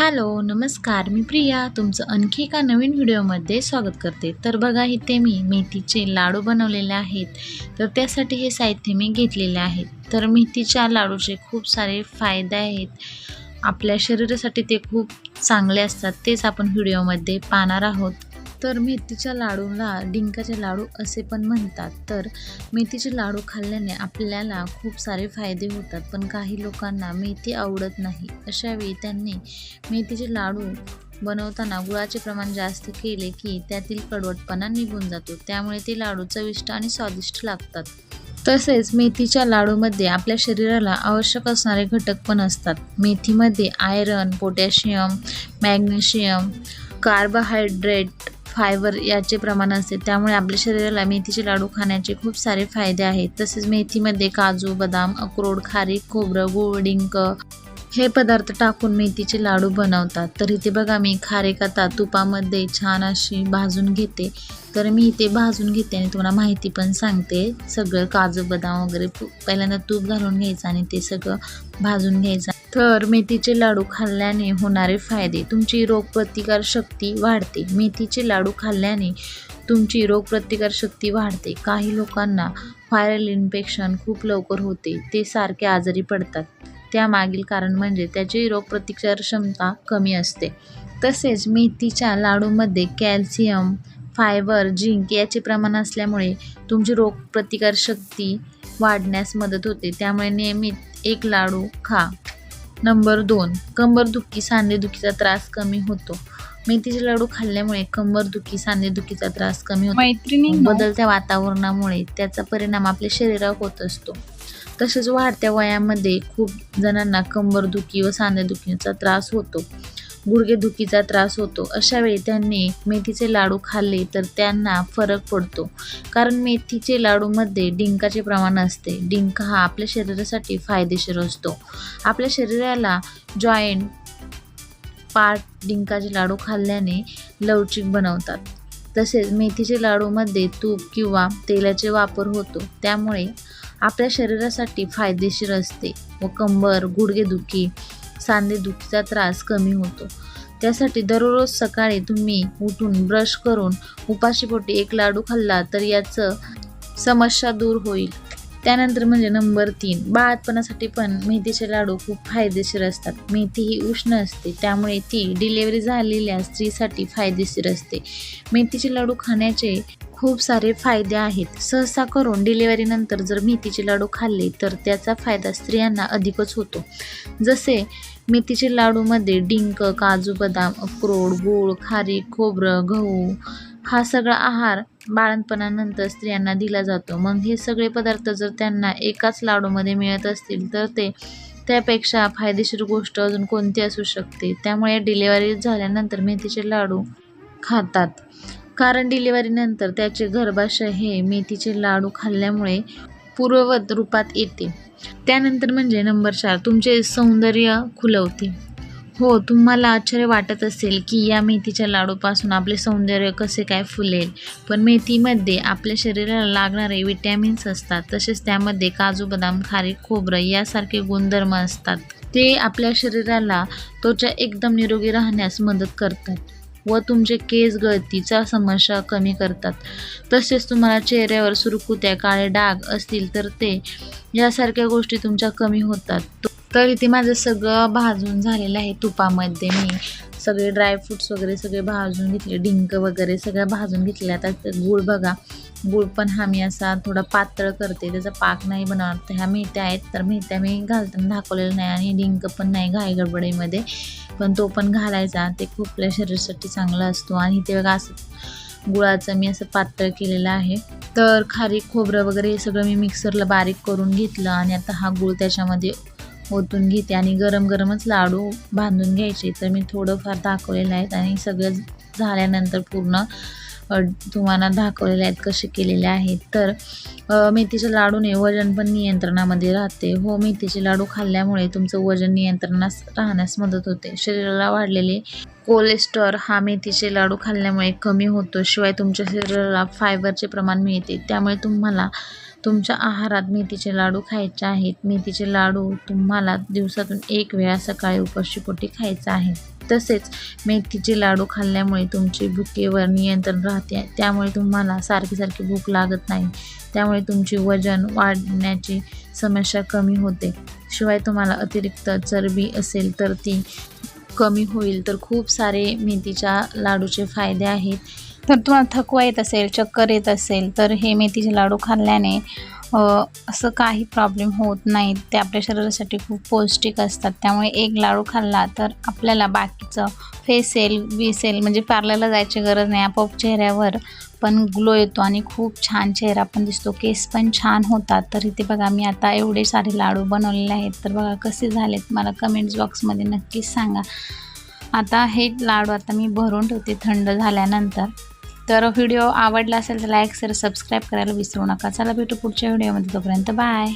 Hello नमस्कार. मी प्रिया. तुमचं आणखी एका नवीन व्हिडिओमध्ये स्वागत करते. तर बघा इथे मी मेथीचे लाडू बनवलेले आहेत. तर त्यासाठी हे साहित्य मी घेतलेले आहेत तर मेथीच्या लाडूचे खूप सारे फायदे आहेत. आपल्या शरीरासाठी ते खूप चांगले असतात. तेच आपण व्हिडिओमध्ये पाहणार आहोत. तर मेथीच्या लाडूला डिंकाचे लाडू असे पण म्हणतात. तर मेथीचे लाडू खाल्ल्याने आपल्याला खूप सारे फायदे होतात पण काही लोकांना मेथी आवडत नाही. अशावेळी त्यांनी मेथीचे लाडू बनवताना गुळाचे प्रमाण जास्त केले की त्यातील कडवटपणा निघून जातो. त्यामुळे ते लाडू चविष्ट आणि स्वादिष्ट लागतात. तसेच मेथीच्या लाडूमध्ये आपल्या शरीराला आवश्यक असणारे घटक पण असतात. मेथीमध्ये iron potassium magnesium carbohydrate fibre याचे प्रमाण असते. त्यामुळे आपल्या शरीराला मेथीचे लाडू खाण्याचे खूप सारे फायदे आहेत. तसेच मेथीमध्ये काजू बदाम अक्रोड खारीक खोबरं गूळ डिंक हे पदार्थ टाकून मेथीचे लाडू बनवतात. तर इथे बघा मी खारीक आता तुपामध्ये छान अशी भाजून घेते. तर मी इथे भाजून घेते आणि तुम्हाला माहिती पण सांगते. सगळं काजू बदाम वगैरे पहिल्यांदा तूप घालून घ्यायचं आणि ते सगळं भाजून घ्यायचं. तर मेथीचे लाडू खाल्ल्याने होणारे फायदे. तुमची रोगप्रतिकार शक्ती वाढते. मेथीचे लाडू खाल्ल्याने तुमची रोगप्रतिकार शक्ती वाढते. काही लोकांना व्हायरल इन्फेक्शन खूप लवकर होते. ते सारखे आजारी पडतात. त्यामागील कारण म्हणजे त्याची रोगप्रतिकार क्षमता कमी असते. तसेच मेथीच्या लाडूमध्ये कॅल्शियम फायबर झिंक याचे प्रमाण असल्यामुळे तुमची रोगप्रतिकार शक्ती वाढण्यास मदत होते. त्यामुळे नियमित एक लाडू खा. नंबर दोन कंबरदुखी सांधेदुखीचा त्रास कमी होतो. मेथीचे लाडू खाल्ल्यामुळे कंबरदुखी सांधेदुखीचा त्रास कमी होतो. मैत्रिणी बदलत्या वातावरणामुळे त्याचा परिणाम आपल्या शरीरावर होत असतो. तसेच वाढत्या वयामध्ये खूप जणांना कंबरदुखी व सांधेदुखीचा त्रास होतो. गुडघेदुखीचा त्रास होतो. अशा वेळी त्यांनी मेथीचे लाडू खाल्ले तर त्यांना फरक पडतो. कारण मेथीचे लाडूमध्ये डिंकाचे प्रमाण असते. डिंक हा आपल्या शरीरासाठी फायदेशीर असतो. आपल्या शरीराला जॉईंट पार्ट डिंकाचे लाडू खाल्ल्याने लवचिक बनवतात. तसेच मेथीचे लाडूमध्ये तूप किंवा तेलाचे वापर होतो. त्यामुळे आपल्या शरीरासाठी फायदेशीर असते व कंबर गुडघेदुखी सांधेदुखीचा त्रास कमी होतो. त्यासाठी दररोज सकाळी तुम्ही उठून ब्रश करून उपाशीपोटी एक लाडू खाल्ला तर याचं समस्या दूर होईल. त्यानंतर म्हणजे नंबर तीन बाळातपणासाठी पण मेथीचे लाडू खूप फायदेशीर असतात. मेथी ही उष्ण असते त्यामुळे ती डिलेवरी झालेल्या स्त्रीसाठी फायदेशीर असते. मेथीचे लाडू खाण्याचे खूप सारे फायदे आहेत. सहसा करून डिलिव्हरीनंतर जर मेथीचे लाडू खाल्ले तर त्याचा फायदा स्त्रियांना अधिकच होतो. जसे मेथीचे लाडूमध्ये डिंक काजू बदाम अक्रोड गूळ खारीक खोबरं गहू हा सगळा आहार बाळणपणानंतर स्त्रियांना दिला जातो. मग हे सगळे पदार्थ जर त्यांना एकाच लाडूमध्ये मिळत असतील तर ते त्यापेक्षा फायदेशीर गोष्ट अजून कोणती असू शकते? त्यामुळे डिलिव्हरी झाल्यानंतर मेथीचे लाडू खातात. कारण डिलिव्हरीनंतर त्याचे गर्भाशय हे मेथीचे लाडू खाल्ल्यामुळे पूर्ववत रूपात येते. त्यानंतर म्हणजे नंबर चार तुमचे सौंदर्य खुलवते. हो तुम्हाला आश्चर्य वाटत असेल की या मेथीच्या लाडूपासून आपले सौंदर्य कसे काय फुलेल. पण मेथीमध्ये आपल्या शरीराला लागणारे विटॅमिन्स असतात तसेच त्यामध्ये काजू बदाम खारी खोबरं यासारखे गुणधर्म असतात. ते आपल्या शरीराला त्वचा एकदम निरोगी राहण्यास मदत करतात. व तुमचे केस गळतीचा समस्या कमी करतात. तसेच तुम्हाला चेहऱ्यावर सुरकुत्या काळे डाग असतील तर ते यासारख्या गोष्टी तुमच्या कमी होतात. तर इथे माझं सगळं भाजून झालेलं आहे तुपामध्ये. मी सगळे ड्रायफ्रूट्स वगैरे सगळे भाजून घेतले डिंक वगैरे सगळं भाजून घेतले आता गूळ बघा. गूळ पण हा मी असा थोडा पातळ करते त्याचा पाक नाही बनवत ह्या मेथ्या आहेत तर मेथ्या मी घालताना दाखवलेलं नाही आणि डिंक पण नाही घाई गडबडीमध्ये पण तो पण घालायचा ते खूप आपल्या शरीरासाठी चांगला असतो. आणि ते बघा असं गुळाचं मी असं पातळ केलेलं आहे. तर खारीक खोबरं वगैरे हे सगळं मी मिक्सरला बारीक करून घेतलं आणि आता हा गूळ त्याच्यामध्ये ओतून घेते आणि गरम गरमच लाडू बांधून घ्यायचे. तर मी थोडंफार दाखवलेलं आहेत आणि सगळं झाल्यानंतर पूर्ण तुम्हाला दाखवलेले आहेत कसे केलेले आहेत. तर मेथीचे लाडूने वजन पण नियंत्रणामध्ये राहते. हो मेथीचे लाडू खाल्ल्यामुळे तुमचं वजन नियंत्रणास राहण्यास मदत होते. शरीराला वाढलेले कोलेस्टर हा मेथीचे लाडू खाल्ल्यामुळे कमी होतो. शिवाय तुमच्या शरीराला फायबरचे प्रमाण मिळते. त्यामुळे तुम्हाला तुमच्या आहारात मेथीचे लाडू खायचे आहेत. मेथीचे लाडू तुम्हाला दिवसातून एक वेळा सकाळी उपाशीपोटी खायचं आहे. तसेच मेथीचे लाडू खाल्ल्यामुळे तुमचे भुकेवर नियंत्रण राहते. त्यामुळे तुम्हाला सारखी सारखी भूक लागत नाही. त्यामुळे तुमचे वजन वाढण्याची समस्या कमी होते. शिवाय तुम्हाला अतिरिक्त चरबी असेल तर ती कमी होईल. तर खूप सारे मेथीच्या लाडूचे फायदे आहेत. तर तुम्हाला थकवा येत असेल चक्कर येत असेल तर हे मेथीचे लाडू खाल्ल्याने असं काही प्रॉब्लेम होत नाही ते आपल्या शरीरासाठी खूप पौष्टिक असतात. त्यामुळे एक लाडू खाल्ला तर आपल्याला बाकीचं फेसेल विसेल म्हणजे पार्लरला जायची गरज नाही. आपोआप चेहऱ्यावर पण ग्लो येतो आणि खूप छान चेहरा पण दिसतो. केस पण छान होतात. तर इथे बघा मी आता एवढे सारे लाडू बनवलेले आहेत. तर बघा कसे झालेत. मला कमेंट्स बॉक्समध्ये नक्कीच सांगा. आता हे लाडू आता मी भरून ठेवते थंड झाल्यानंतर. तर व्हिडिओ आवडला असेल तर लाईक सर सबस्क्राईब करायला विसरू नका. चला भेटू पुढच्या व्हिडिओमध्ये. तोपर्यंत बाय.